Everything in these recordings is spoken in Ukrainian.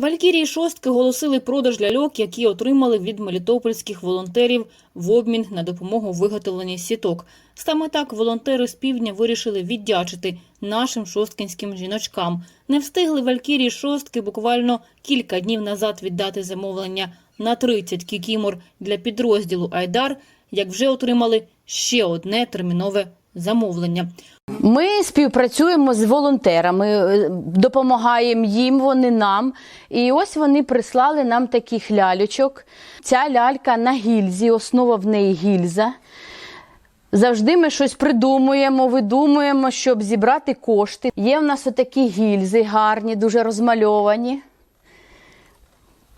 Валькірії шостки оголосили продаж ляльок, які отримали від мелітопольських волонтерів в обмін на допомогу виготовленні сіток. Саме так волонтери з півдня вирішили віддячити нашим шосткінським жіночкам. Не встигли Валькірії шостки буквально кілька днів назад віддати замовлення на 30 кікімор для підрозділу Айдар, як вже отримали ще одне термінове замовлення. Ми співпрацюємо з волонтерами, е, допомагаємо їм, вони нам. І ось вони прислали нам таких ляльочок. Ця лялька на гільзі, основа в неї гільза. Завжди ми щось придумуємо, видумуємо, щоб зібрати кошти. Є в нас отакі гільзи гарні, дуже розмальовані.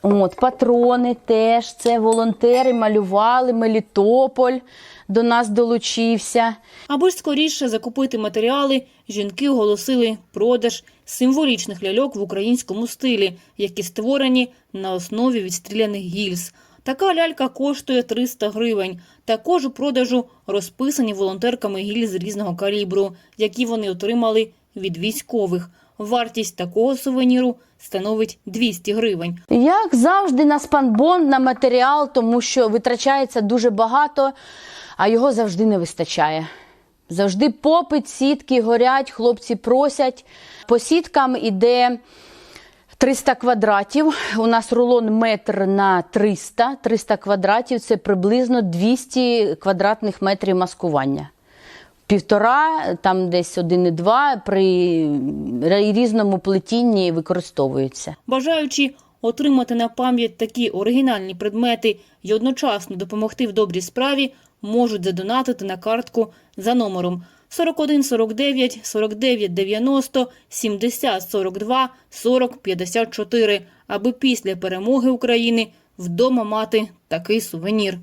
От, патрони теж. Це волонтери малювали, Мелітополь до нас долучився. Аби ж скоріше закупити матеріали, жінки оголосили продаж символічних ляльок в українському стилі, які створені на основі відстріляних гільз. Така лялька коштує 300 гривень. Також у продажу розписані волонтерками гільз різного калібру, які вони отримали від військових. Вартість такого сувеніру становить 200 гривень. Як завжди, на спанбонд, на матеріал, тому що витрачається дуже багато, а його завжди не вистачає. Завжди попит, сітки горять, хлопці просять. По сіткам іде 300 квадратів. У нас рулон метр на 300. 300 квадратів це приблизно 200 квадратних метрів маскування. Півтора, там десь 1,2 при різному плетінні використовуються. Бажаючи отримати на пам'ять такі оригінальні предмети і одночасно допомогти в добрій справі, можуть задонатити на картку за номером 41 49 49 90 70 42 40 54, аби після перемоги України вдома мати такий сувенір.